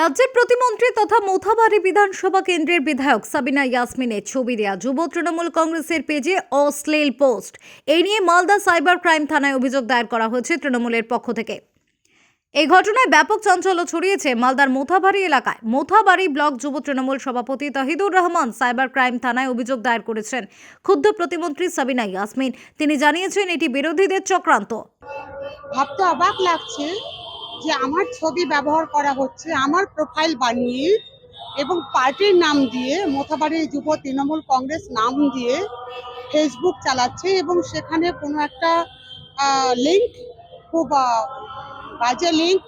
রাজ্যের প্রতিমন্ত্রী তথা মোথাবাড়ি বিধানসভা কেন্দ্রের বিধায়ক সাবিনা ইয়াসমিনের ছবি দেয়া যুব তৃণমূল কংগ্রেসের পেজে অশ্লীল পোস্ট। এই নিয়ে মালদা সাইবার ক্রাইম থানায় অভিযোগ দায়ের করা হয়েছে তৃণমূলের পক্ষ থেকে। এই ঘটনায় ব্যাপক চাঞ্চল্য ছড়িয়েছে মালদার মোথাবাড়ি এলাকায়। মোথাবাড়ি ব্লক যুব তৃণমূল সভাপতি তাহিদুর রহমান সাইবার ক্রাইম থানায় অভিযোগ দায়ের করেছেন ক্ষুব্ধ প্রতিমন্ত্রী সাবিনা ইয়াসমিন। তিনি জানিয়েছেন, এটি বিরোধীদের চক্রান্ত। ভাবতে অবাক লাগছে যে আমার ছবি ব্যবহার করা হচ্ছে, আমার প্রোফাইল বানিয়ে এবং পার্টির নাম দিয়ে, মোথাবাড়ি যুব তৃণমূল কংগ্রেস নাম দিয়ে ফেসবুক চালাচ্ছে এবং সেখানে কোনো একটা লিঙ্ক খুব বাজে লিঙ্ক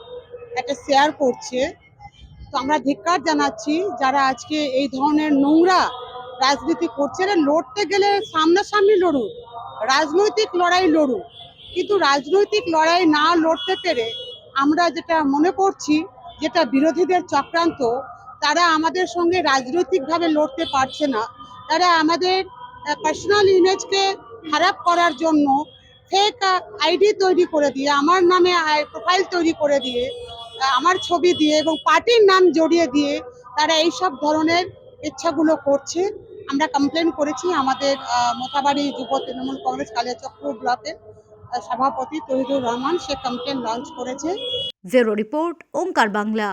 একটা শেয়ার করছে। তো আমরা ধিক্কার জানাচ্ছি যারা আজকে এই ধরনের নোংরা রাজনীতি করছে লড়তে গেলে সামনাসামনি লড়ুক, রাজনৈতিক লড়াই লড়ুক। কিন্তু রাজনৈতিক লড়াই না লড়তে পেরে আমরা যেটা মনে করছি যেটা বিরোধীদের চক্রান্ত তারা আমাদের সঙ্গে রাজনৈতিকভাবে লড়তে পারছে না। তারা আমাদের পার্সোনাল ইমেজকে খারাপ করার জন্য ফেক আইডি তৈরি করে দিয়ে আমার নামে প্রোফাইল তৈরি করে দিয়ে আমার ছবি দিয়ে এবং পার্টির নাম জড়িয়ে দিয়ে তারা এই সব ধরনের ইচ্ছাগুলো করছে। আমরা কমপ্লেন করেছি আমাদের মোথাবাড়ি যুব তৃণমূল কংগ্রেস কালিয়াচক্র ব্লকের আহ, সভাপতি তহিদুর রহমান সে কমপ্লেন লঞ্চ করেছে। Zero report Onkar Bangla.